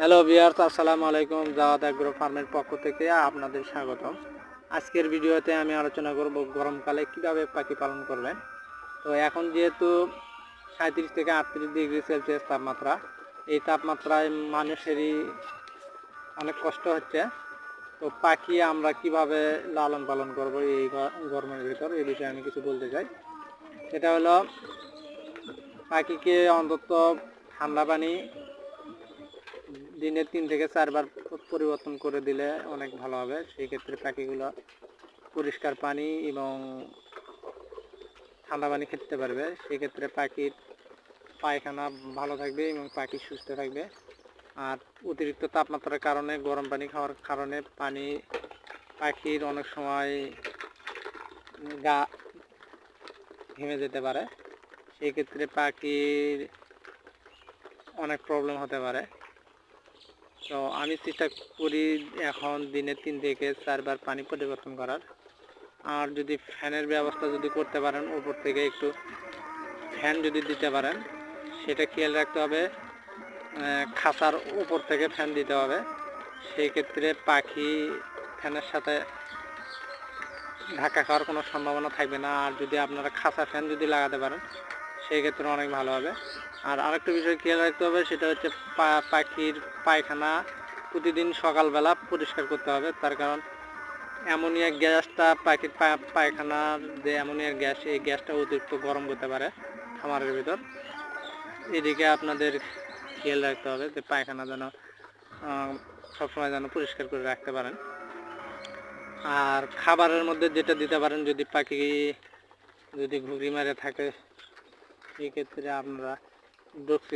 Hello বিয়ার্স আসসালামু আলাইকুম। Javad agro ফার্মের পক্ষ থেকে আপনাদের স্বাগতম। আজকের ভিডিওতে আমি আলোচনা করব গরমকালে কীভাবে পাখি পালন করবেন। তো এখন যেহেতু সাঁত্রিশ থেকে আটত্রিশ ডিগ্রি সেলসিয়াস তাপমাত্রা, এই তাপমাত্রায় মানুষেরই অনেক কষ্ট হচ্ছে। তো পাখি আমরা কীভাবে লালন পালন করব এই গরমের ভিতর, এই বিষয়ে আমি কিছু বলতে চাই। সেটা হলো, পাখিকে অন্তত ঠান্ডা পানি দিনে তিন থেকে চারবার পরিবর্তন করে দিলে অনেক ভালো হবে। সেই ক্ষেত্রে পাখিগুলো পরিষ্কার পানি এবং ঠান্ডা পানি খেতে পারবে। সেই ক্ষেত্রে পাখির পায়খানা ভালো থাকবে এবং পাখি সুস্থ থাকবে। আর অতিরিক্ত তাপমাত্রার কারণে গরম পানি খাওয়ার কারণে পানি পাখির অনেক সময় গা ঘেমে যেতে পারে। সেই ক্ষেত্রে পাখির অনেক প্রবলেম হতে পারে। তো আমি চেষ্টা করি এখন দিনে তিন থেকে চারবার পানি পরিবর্তন করার। আর যদি ফ্যানের ব্যবস্থা যদি করতে পারেন, উপর থেকে একটু ফ্যান যদি দিতে পারেন, সেটা খেয়াল রাখতে হবে খাঁচার উপর থেকে ফ্যান দিতে হবে। সেই ক্ষেত্রে পাখি ফ্যানের সাথে ধাক্কা খাওয়ার কোনো সম্ভাবনা থাকবে না। আর যদি আপনারা খাঁচা ফ্যান যদি লাগাতে পারেন সেই ক্ষেত্রে অনেক ভালো হবে। আর আরেকটা বিষয় খেয়াল রাখতে হবে, সেটা হচ্ছে পাখির পায়খানা প্রতিদিন সকালবেলা পরিষ্কার করতে হবে। তার কারণ অ্যামোনিয়া গ্যাসটা পাখির পায়খানার যে অ্যামোনিয়ার গ্যাস, এই গ্যাসটা অতিরিক্ত গরম করতে পারে খামারের ভিতর। এদিকে আপনাদের খেয়াল রাখতে হবে যে পায়খানা যেন সবসময় যেন পরিষ্কার করে রাখতে পারেন। আর খাবারের মধ্যে যেটা দিতে পারেন, যদি পাখি যদি ঘুড়ি মারে থাকে সেক্ষেত্রে আপনারা